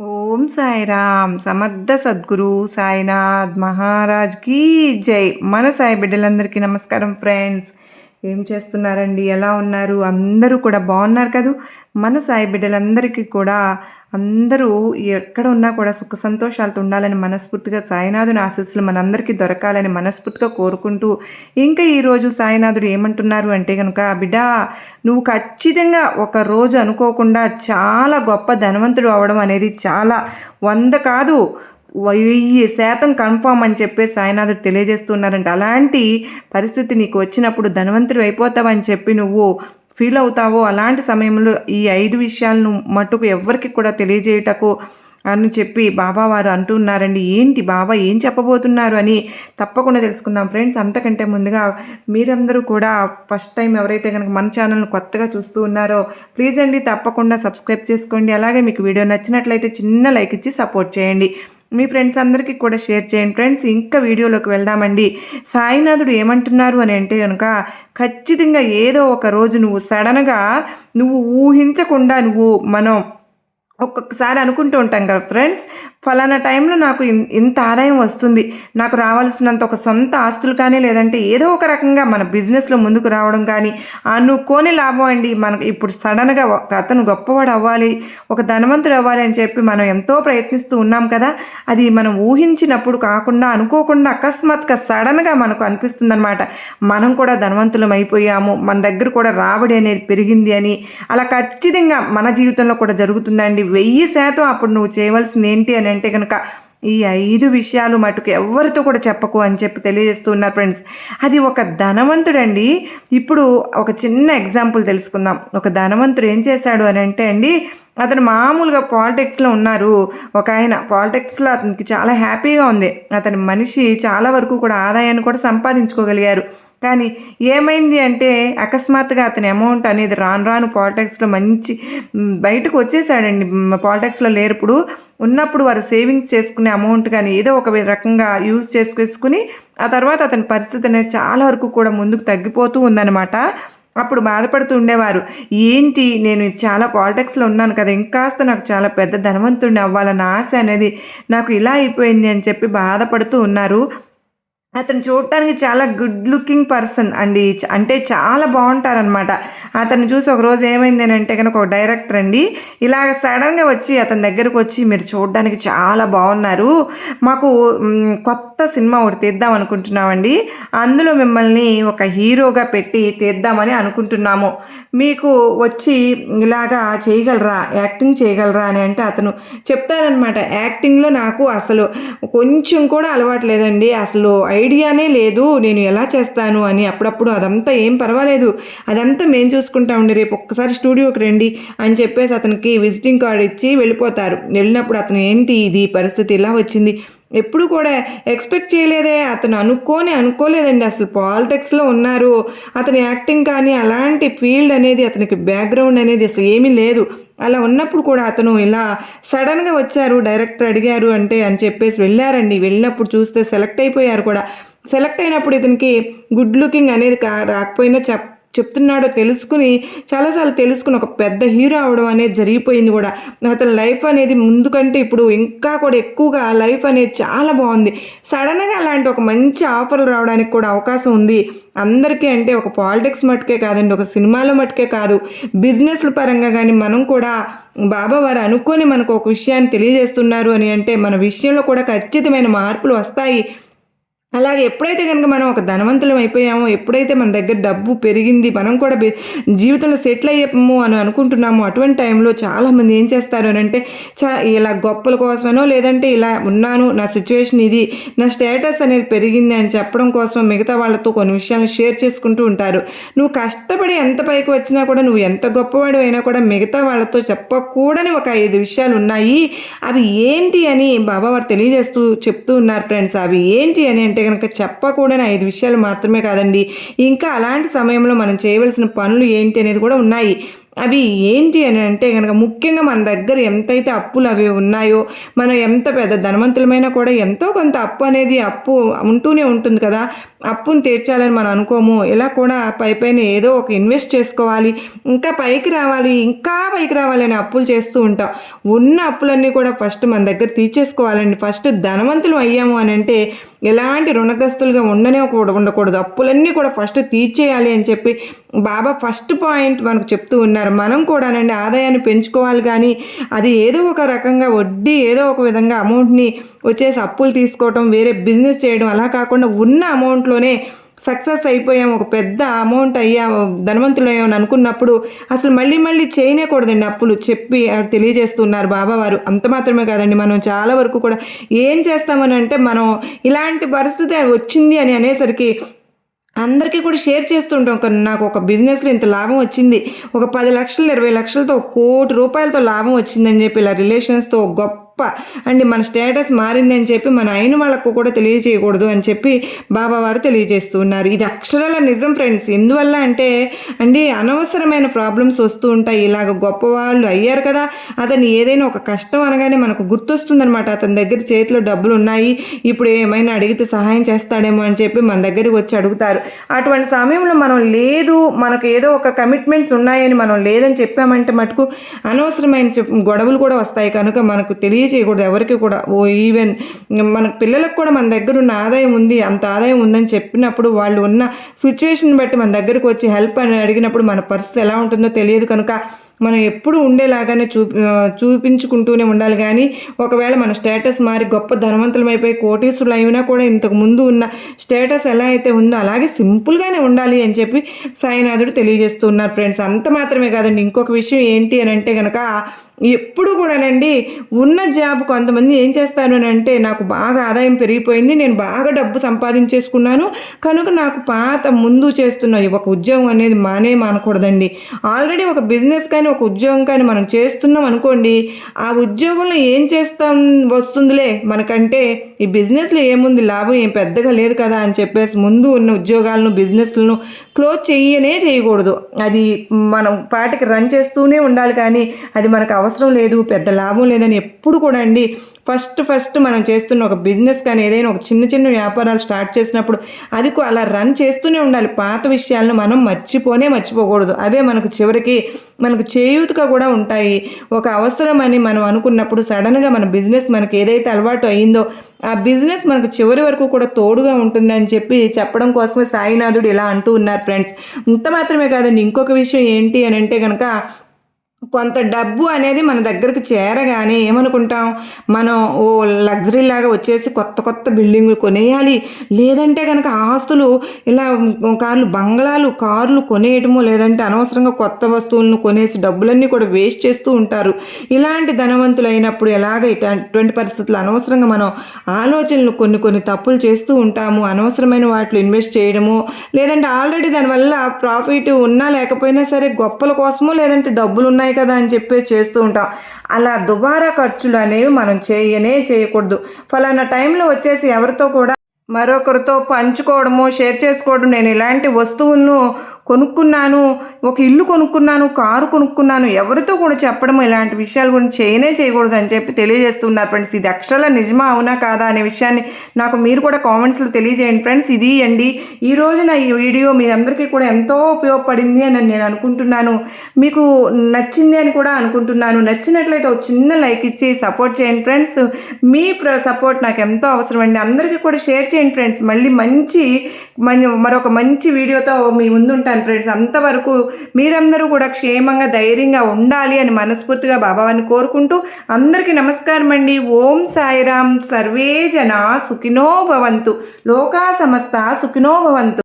ఓం సాయిరామ్. సమర్థ సద్గురు సాయినాథ్ మహారాజ్కి జై. మన సాయి బిడ్డలందరికీ నమస్కారం ఫ్రెండ్స్. ఏం చేస్తున్నారండి? ఎలా ఉన్నారు? అందరూ కూడా బాగున్నారు కదూ? మన సాయి బిడ్డలందరికీ కూడా అందరూ ఎక్కడ ఉన్నా కూడా సుఖ సంతోషాలతో ఉండాలని మనస్ఫూర్తిగా సాయినాథుని ఆశీస్సులు మనందరికీ దొరకాలని మనస్ఫూర్తిగా కోరుకుంటూ ఇంకా ఈరోజు సాయినాథుడు ఏమంటున్నారు అంటే కనుక బిడ్డ నువ్వు ఖచ్చితంగా ఒక రోజు అనుకోకుండా చాలా గొప్ప ధనవంతుడు అవడం అనేది చాలా వంద కాదు. వెయ్యి శాతం కన్ఫామ్ అని చెప్పేసి సాయినాథుడు తెలియజేస్తున్నారంట. అలాంటి పరిస్థితి నీకు వచ్చినప్పుడు ధనవంతుడు అయిపోతావని చెప్పి నువ్వు ఫీల్ అవుతావో? అలాంటి సమయంలో ఈ ఐదు విషయాలను మటుకు ఎవ్వరికి కూడా తెలియజేయటకు అని చెప్పి బాబా వారు అంటున్నారండి. ఏంటి బాబా ఏం చెప్పబోతున్నారు అని తప్పకుండా తెలుసుకుందాం. ఫ్రెండ్స్ అంతకంటే ముందుగా మీరందరూ కూడా ఫస్ట్ టైం ఎవరైతే కనుక మన ఛానల్ని కొత్తగా చూస్తూ ఉన్నారో ప్లీజ్ అండి తప్పకుండా సబ్స్క్రైబ్ చేసుకోండి. అలాగే మీకు వీడియో నచ్చినట్లయితే చిన్న లైక్ ఇచ్చి సపోర్ట్ చేయండి. మీ ఫ్రెండ్స్ అందరికీ కూడా షేర్ చేయండి. ఫ్రెండ్స్ ఇంకా వీడియోలోకి వెళ్దామండి. సాయినాథుడు ఏమంటున్నారు అని అంటే కనుక ఖచ్చితంగా ఏదో ఒక రోజు నువ్వు సడన్గా నువ్వు ఊహించకుండా నువ్వు మనం ఒక్కొక్కసారి అనుకుంటూ ఉంటాం కదా ఫ్రెండ్స్ ఫలానా టైంలో నాకు ఇంత ఆదాయం వస్తుంది. నాకు రావాల్సినంత ఒక సొంత ఆస్తులు కానీ లేదంటే ఏదో ఒక రకంగా మన బిజినెస్లో ముందుకు రావడం కానీ అనుకోని లాభం అండి. మనకు ఇప్పుడు సడన్గా ఒక అతను గొప్పవాడు అవ్వాలి ఒక ధనవంతుడు అవ్వాలి అని చెప్పి మనం ఎంతో ప్రయత్నిస్తూ ఉన్నాం కదా. అది మనం ఊహించినప్పుడు కాకుండా అనుకోకుండా అకస్మాత్గా సడన్గా మనకు అనిపిస్తుందనమాట మనం కూడా ధనవంతులం అయిపోయాము. మన దగ్గర కూడా రాబడి అనేది పెరిగింది అని. అలా ఖచ్చితంగా మన జీవితంలో కూడా జరుగుతుందండి. వెయ్యి శాతం అప్పుడు నువ్వు చేయవలసింది ఏంటి అని అంటే కనుక ఈ ఐదు విషయాలు మటుకు ఎవరితో కూడా చెప్పకు అని చెప్పి తెలియజేస్తూ ఉన్నారు ఫ్రెండ్స్. అది ఒక ధనవంతుడండి. ఇప్పుడు ఒక చిన్న ఎగ్జాంపుల్ తెలుసుకుందాం. ఒక ధనవంతుడు ఏం చేశాడు అని అంటే అండి అతను మామూలుగా పాలిటిక్స్లో ఉన్నారు. ఒక ఆయన పాలిటిక్స్లో అతనికి చాలా హ్యాపీగా ఉంది. అతని మనిషి చాలా వరకు కూడా ఆదాయాన్ని కూడా సంపాదించుకోగలిగారు. కానీ ఏమైంది అంటే అకస్మాత్తుగా అతని అమౌంట్ అనేది రాను రాను పాలిటిక్స్లో మంచి బయటకు వచ్చేసాడండి. పాలిటిక్స్లో లేరుప్పుడు ఉన్నప్పుడు వారు సేవింగ్స్ చేసుకునే అమౌంట్ కానీ ఏదో ఒక రకంగా యూజ్ చేసుకుని ఆ తర్వాత అతని పరిస్థితి అనేది చాలా వరకు కూడా ముందుకు తగ్గిపోతూ ఉందన్నమాట. అప్పుడు బాధపడుతూ ఉండేవారు. ఏంటి నేను చాలా పాలిటిక్స్లో ఉన్నాను కదా ఇంకాస్త నాకు చాలా పెద్ద ధనవంతుడిని అవ్వాలన్న ఆశ అనేది నాకు ఇలా అయిపోయింది అని చెప్పి బాధపడుతూ ఉన్నారు. అతను చూడటానికి చాలా గుడ్ లుకింగ్ పర్సన్ అండి. అంటే చాలా బాగుంటారనమాట అతను చూసి ఒక రోజు ఏమైంది అని అంటే కనుక ఒక డైరెక్టర్ అండి ఇలాగ సడన్గా వచ్చి అతని దగ్గరకు వచ్చి మీరు చూడడానికి చాలా బాగున్నారు. మాకు కొత్త సినిమా ఒకటి తీద్దాం అనుకుంటున్నామండి. అందులో మిమ్మల్ని ఒక హీరోగా పెట్టి తీద్దామని అనుకుంటున్నాము. మీకు వచ్చి ఇలాగా చేయగలరా? యాక్టింగ్ చేయగలరా? అని అంటే అతను చెప్తారనమాట యాక్టింగ్లో నాకు అసలు కొంచెం కూడా అలవాటు లేదండి. అసలు ఐడియానే లేదు నేను ఎలా చేస్తాను అని అప్పుడప్పుడు అదంతా ఏం పర్వాలేదు. అదంతా మేము చూసుకుంటామండి రేపు ఒక్కసారి స్టూడియోకి రండి అని చెప్పేసి అతనికి విజిటింగ్ కార్డు ఇచ్చి వెళ్ళిపోతారు. వెళ్ళినప్పుడు అతను ఏంటి ఇది పరిస్థితి ఇలా వచ్చింది? ఎప్పుడు కూడా ఎక్స్పెక్ట్ చేయలేదే. అతను అనుకోని అనుకోలేదండి. అసలు పాలిటిక్స్లో ఉన్నారు. అతని యాక్టింగ్ కానీ అలాంటి ఫీల్డ్ అనేది అతనికి బ్యాక్గ్రౌండ్ అనేది అసలు ఏమీ లేదు. అలా ఉన్నప్పుడు కూడా అతను ఇలా సడన్గా వచ్చారు డైరెక్టర్ అడిగారు అంటే అని చెప్పేసి వెళ్ళారండి. వెళ్ళినప్పుడు చూస్తే సెలెక్ట్ అయిపోయారు కూడా. సెలెక్ట్ అయినప్పుడు ఇతనికి గుడ్ లుకింగ్ అనేది రాకపోయినా చెప్ చెప్తున్నాడో తెలుసుకుని చాలాసార్లు తెలుసుకుని ఒక పెద్ద హీరో అవడం అనేది జరిగిపోయింది కూడా. అతని లైఫ్ అనేది ముందు కంటే ఇప్పుడు ఇంకా కూడా ఎక్కువగా లైఫ్ అనేది చాలా బాగుంది. సడన్గా అలాంటి ఒక మంచి ఆఫర్లు రావడానికి కూడా అవకాశం ఉంది. అందరికీ అంటే ఒక పాలిటిక్స్ మటుకే కాదండి ఒక సినిమాలో మటుకే కాదు. బిజినెస్ల పరంగా కానీ మనం కూడా బాబా వారు అనుకొని మనకు ఒక విషయాన్ని తెలియజేస్తున్నారు అని అంటే మన విషయంలో కూడా ఖచ్చితమైన మార్పులు వస్తాయి. అలాగే ఎప్పుడైతే కనుక మనం ఒక ధనవంతులం అయిపోయామో ఎప్పుడైతే మన దగ్గర డబ్బు పెరిగింది మనం కూడా జీవితంలో సెటిల్ అయ్యాము అని అనుకుంటున్నాము అటువంటి టైంలో చాలామంది ఏం చేస్తారు అని అంటే చా ఇలా గొప్పల కోసమనో లేదంటే ఇలా ఉన్నాను నా సిచ్యువేషన్ ఇది నా స్టేటస్ అనేది పెరిగింది అని చెప్పడం కోసం మిగతా వాళ్ళతో కొన్ని విషయాలను షేర్ చేసుకుంటూ ఉంటారు. నువ్వు కష్టపడి ఎంత పైకి వచ్చినా కూడా నువ్వు ఎంత గొప్పవాడు అయినా కూడా మిగతా వాళ్ళతో చెప్పకూడని ఒక ఐదు విషయాలు ఉన్నాయి. అవి ఏంటి అని బాబా వారు తెలియజేస్తూ చెప్తూ ఉన్నారు ఫ్రెండ్స్. అవి ఏంటి అని అంటే అంటే కనుక చెప్పకూడని ఐదు విషయాలు మాత్రమే కాదండి. ఇంకా అలాంటి సమయంలో మనం చేయవలసిన పనులు ఏంటి అనేది కూడా ఉన్నాయి. అవి ఏంటి అని అంటే కనుక ముఖ్యంగా మన దగ్గర ఎంతైతే అప్పులు అవి ఉన్నాయో మనం ఎంత పెద్ద ధనవంతులమైనా కూడా ఎంతో కొంత అప్పు అనేది అప్పు ఉంటూనే ఉంటుంది కదా. అప్పును తీర్చాలని మనం అనుకోము. ఇలా కూడా పై పైన ఏదో ఒక ఇన్వెస్ట్ చేసుకోవాలి. ఇంకా పైకి రావాలి. ఇంకా పైకి రావాలి అని అప్పులు చేస్తూ ఉంటాం. ఉన్న అప్పులన్నీ కూడా ఫస్ట్ మన దగ్గర తీర్చేసుకోవాలండి. ఫస్ట్ ధనవంతులు అయ్యాము అని అంటే ఎలాంటి రుణగ్రస్తులుగా ఉండనే కూడా ఉండకూడదు. అప్పులన్నీ కూడా ఫస్ట్ తీర్చేయాలి అని చెప్పి బాబా ఫస్ట్ పాయింట్ మనకు చెప్తూ ఉన్నారు. మనం కూడానండి ఆదాయాన్ని పెంచుకోవాలి కానీ అది ఏదో ఒక రకంగా వడ్డీ ఏదో ఒక విధంగా అమౌంట్ని వచ్చేసి అప్పులు తీసుకోవటం వేరే బిజినెస్ చేయడం అలా కాకుండా ఉన్న అమౌంట్లోనే సక్సెస్ అయిపోయాం ఒక పెద్ద అమౌంట్ అయ్యా ధనవంతులు అయ్యామని అనుకున్నప్పుడు అసలు మళ్ళీ మళ్ళీ చేయనేకూడదండి అప్పులు చెప్పి అది తెలియజేస్తున్నారు బాబావారు. అంత మాత్రమే కాదండి మనం చాలా వరకు కూడా ఏం చేస్తామని అంటే మనం ఇలాంటి పరిస్థితి వచ్చింది అని అనేసరికి అందరికీ కూడా షేర్ చేస్తుంటాం ఒక నాకు ఒక బిజినెస్లో ఇంత లాభం వచ్చింది. ఒక పది లక్షలు ఇరవై లక్షలతో ఒక కోటి రూపాయలతో లాభం వచ్చిందని చెప్పి ఇలా రిలేషన్స్తో గొప్ప అండి మన స్టేటస్ మారింది అని చెప్పి మన అయిన వాళ్ళకు కూడా తెలియజేయకూడదు అని చెప్పి బాబా వారు ఇది అక్షరాల నిజం ఫ్రెండ్స్ ఎందువల్ల అంటే అండి అనవసరమైన ప్రాబ్లమ్స్ వస్తూ ఉంటాయి. ఇలాగ గొప్పవాళ్ళు అయ్యారు కదా అతను ఏదైనా ఒక కష్టం అనగానే మనకు గుర్తొస్తుందనమాట అతని దగ్గర చేతిలో డబ్బులు ఉన్నాయి. ఇప్పుడు ఏమైనా అడిగితే సహాయం చేస్తాడేమో అని చెప్పి మన దగ్గరికి వచ్చి అడుగుతారు. అటువంటి సమయంలో మనం లేదు మనకు ఏదో ఒక కమిట్మెంట్స్ ఉన్నాయని మనం లేదని చెప్పామంటే మటుకు అనవసరమైన చెప్- గొడవలు కూడా వస్తాయి. కనుక మనకు తెలియ తెలియజేయకూడదు ఎవరికి కూడా. ఓ ఈవెన్ మన పిల్లలకు కూడా మన దగ్గర ఉన్న ఆదాయం ఉంది అంత ఆదాయం ఉందని చెప్పినప్పుడు వాళ్ళు ఉన్న సిచ్యువేషన్ బట్టి మన దగ్గరకు వచ్చి హెల్ప్ అని అడిగినప్పుడు మన పరిస్థితి ఎలా ఉంటుందో తెలియదు కనుక మనం ఎప్పుడు ఉండేలాగానే చూ చూపించుకుంటూనే ఉండాలి. కానీ ఒకవేళ మన స్టేటస్ మారి గొప్ప ధనవంతులమైపోయి కోటీశ్వరులు అయినా కూడా ఇంతకు ముందు ఉన్న స్టేటస్ ఎలా అయితే ఉందో అలాగే సింపుల్గానే ఉండాలి అని చెప్పి సాయినాథుడు తెలియజేస్తున్నారు ఫ్రెండ్స్. అంత మాత్రమే కాదండి. ఇంకొక విషయం ఏంటి అని అంటే కనుక ఎప్పుడు కూడానండి ఉన్న జాబ్ కొంతమంది ఏం చేస్తారు అని అంటే నాకు బాగా ఆదాయం పెరిగిపోయింది నేను బాగా డబ్బు సంపాదించేసుకున్నాను కనుక నాకు పాత ముందు చేస్తున్న ఈ ఒక ఉద్యోగం అనేది మానే మానకూడదండి. ఆల్రెడీ ఒక బిజినెస్ కానీ ఒక ఉద్యోగం కానీ మనం చేస్తున్నాం అనుకోండి ఆ ఉద్యోగంలో ఏం చేస్తాం వస్తుందిలే మనకంటే ఈ బిజినెస్లో ఏముంది లాభం ఏం పెద్దగా లేదు కదా అని చెప్పేసి ముందు ఉన్న ఉద్యోగాలను బిజినెస్లను క్లోజ్ చేయనే చేయకూడదు అది మనం పాటికి రన్ చేస్తూనే ఉండాలి కానీ అది మనకు అవసరం లేదు పెద్ద లాభం లేదని ఎప్పుడు కూడా అండి. ఫస్ట్ ఫస్ట్ మనం చేస్తున్న ఒక బిజినెస్ కానీ ఏదైనా ఒక చిన్న చిన్న వ్యాపారాలు స్టార్ట్ చేసినప్పుడు అది అలా రన్ చేస్తూనే ఉండాలి. పాత విషయాలను మనం మర్చిపోనే మర్చిపోకూడదు. అవే మనకు చివరికి మనకు చేయూతగా కూడా ఉంటాయి. ఒక అవసరం అని మనం అనుకున్నప్పుడు సడన్గా మన బిజినెస్ మనకి ఏదైతే అలవాటు అయిందో ఆ బిజినెస్ మనకు చివరి వరకు కూడా తోడుగా ఉంటుందని చెప్పి చెప్పడం కోసమే సాయినాథుడు ఇలా అంటూ ఉన్నారు ఫ్రెండ్స్. ఇంత మాత్రమే కాదండి. ఇంకొక విషయం ఏంటి అని అంటే కనుక కొంత డబ్బు అనేది మన దగ్గరికి చేరగానే ఏమనుకుంటాం? మనం ఓ లగ్జరీ లాగా వచ్చేసి కొత్త కొత్త బిల్డింగులు కొనేయాలి. లేదంటే కనుక ఆస్తులు ఇలా కార్లు బంగ్లాలు కార్లు కొనేయటము లేదంటే అనవసరంగా కొత్త వస్తువులను కొనేసి డబ్బులన్నీ కూడా వేస్ట్ చేస్తూ ఉంటారు. ఇలాంటి ధనవంతులు అయినప్పుడు ఎలాగ ఇటువంటి పరిస్థితులు అనవసరంగా మనం ఆలోచనలు కొన్ని కొన్ని తప్పులు చేస్తూ ఉంటాము. అనవసరమైన వాటిలో ఇన్వెస్ట్ చేయడము లేదంటే ఆల్రెడీ దానివల్ల ప్రాఫిట్ ఉన్నా లేకపోయినా సరే గొప్పల కోసమో లేదంటే డబ్బులు ఉన్నాయి కదా అని చెప్పేసి చేస్తూ ఉంటాం. అలా దుబారా ఖర్చులు అనేవి మనం చేయనే చేయకూడదు. ఫలానా టైంలో వచ్చేసి ఎవరితో కూడా మరొకరితో పంచుకోవడము షేర్ చేసుకోవడం నేను ఇలాంటి వస్తువులను కొనుక్కున్నాను ఒక ఇల్లు కొనుక్కున్నాను కారు కొనుక్కున్నాను ఎవరితో కూడా చెప్పడం ఇలాంటి విషయాల గురించి చేయనే చేయకూడదు అని చెప్పి తెలియజేస్తున్నారు ఫ్రెండ్స్. ఇది అక్షరాల నిజమా అవునా కాదా అనే విషయాన్ని నాకు మీరు కూడా కామెంట్స్లో తెలియజేయండి ఫ్రెండ్స్. ఇది అండి. ఈ రోజున ఈ వీడియో మీ అందరికీ కూడా ఎంతో ఉపయోగపడింది అని నేను అనుకుంటున్నాను. మీకు నచ్చింది అని కూడా అనుకుంటున్నాను. నచ్చినట్లయితే ఒక చిన్న లైక్ ఇచ్చి సపోర్ట్ చేయండి ఫ్రెండ్స్. మీ సపోర్ట్ నాకు ఎంతో అవసరం అండి. అందరికీ కూడా షేర్ చేయండి ఫ్రెండ్స్. మళ్ళీ మంచి మరొక మంచి వీడియోతో మీ ముందుంటాను. ఉంటాను ఫ్రెండ్స్ అంతవరకు మీరందరూ కూడా క్షేమంగా ధైర్యంగా ఉండాలి అని మనస్ఫూర్తిగా బాబావారిని కోరుకుంటూ అందరికీ నమస్కారం అండి. ఓం సాయిరామ్. సర్వే జన సుఖినో భవంతు. లోకా సమస్త సుఖినో భవంతు.